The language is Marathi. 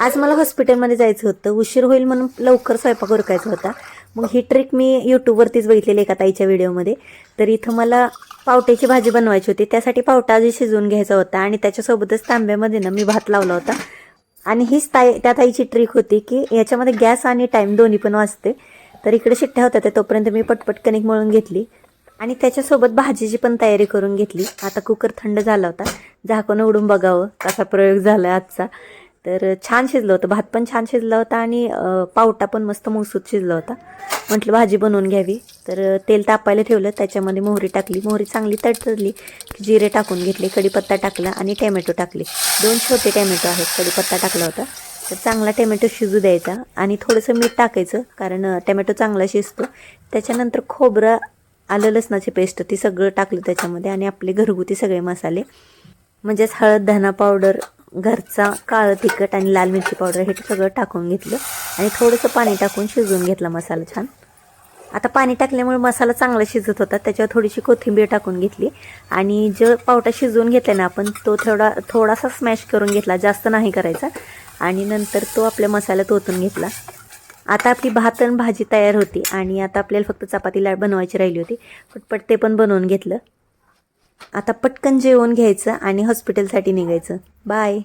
आज मला हॉस्पिटलमध्ये जायचं होतं. उशीर होईल म्हणून लवकर स्वयंपाक उरकायचा होता. मग ही ट्रिक मी यूट्यूबवरतीच बघितलेली एका ताईच्या व्हिडिओमध्ये तर इथं मला पावट्याची भाजी बनवायची होती. त्यासाठी पावटा आधी शिजवून घ्यायचा होता आणि त्याच्यासोबतच तांब्यामध्ये ना मी भात लावला होता. आणि हीच ताई त्या ताईची ट्रिक होती की याच्यामध्ये गॅस आणि टाईम दोन्ही पण वाचते. तर इकडे शिट्ट्या होत्या त्या तोपर्यंत मी पटपट कणिक मळून घेतली. आणि त्याच्यासोबत भाजीची पण तयारी करून घेतली. आता कुकर थंड झाला होता. झाकून उडून बघावं कसा प्रयोग झाला आजचा. तर छान शिजलं होतं. भात पण छान शिजला होता आणि पावटा पण मस्त मुसूत शिजला होता. म्हटलं भाजी बनवून घ्यावी. तर तेल तापायला ठेवलं. त्याच्यामध्ये मोहरी टाकली. मोहरी चांगली तडतडली जिरे टाकून घेतले कढीपत्ता टाकला आणि टॅमॅटो टाकले. दोन छोटे टॅमॅटो आहेत कढीपत्ता टाकला होता. तर चांगला टॅमॅटो शिजू द्यायचा आणि थोडंसं मीठ टाकायचं कारण टॅमॅटो चांगला शिजतो. त्याच्यानंतर खोबरं आलं लसणाची पेस्ट ती सगळं टाकलं त्याच्यामध्ये आणि आपले घरगुती सगळे मसाले. म्हणजेच हळद धना पावडर घरचा काळं तिखट आणि लाल मिरची पावडर हे सगळं टाकून घेतलं. आणि थोडंसं पाणी टाकून शिजवून घेतला मसाला छान. आता पाणी टाकल्यामुळे मसाला चांगला शिजत होता त्याच्यावर थोडीशी कोथिंबीर टाकून घेतली. आणि जो पावटा शिजवून घेतला ना आपण तो थोडा थोडासा स्मॅश करून घेतला जास्त नाही करायचा. आणि नंतर तो आपल्या मसाल्यात ओतून घेतला. आता आपली भात आणि भाजी तयार होती आणि आता आपल्याला फक्त चपाती लाड बनवायची राहिली होती. पटपट ते पण बनवून घेतलं. आता पटकन जेवण घ्यायचं आणि हॉस्पिटलसाठी निघायचं. बाय